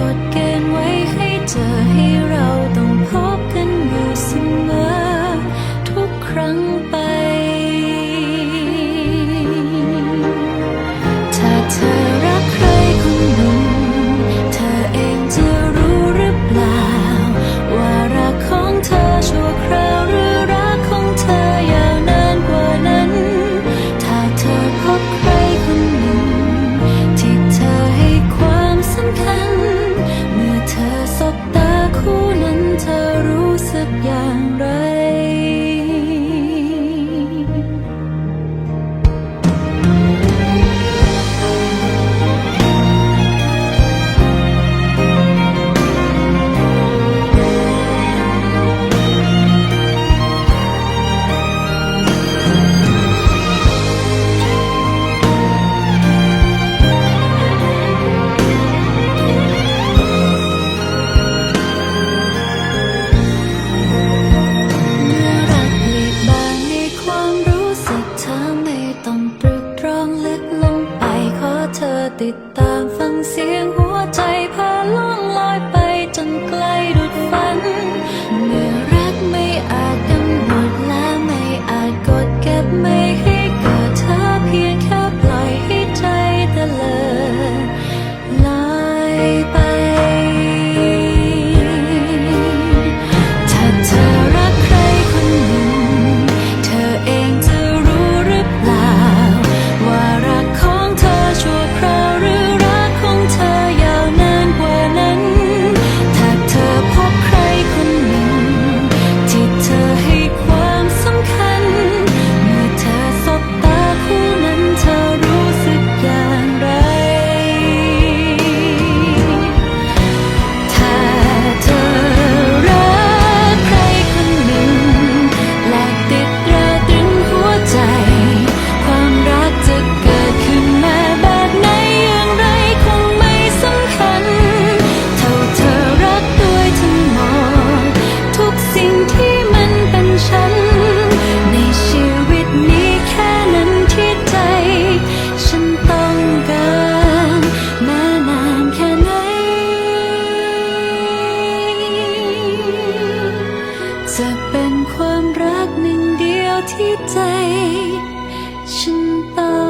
กฎเกณฑ์ไว้ให้เจอให้เราต้องพบกันอยู่เสมอ ทุกครั้ง ติดตามฟังเสียงหัว ที่ใจ ฉันต้อง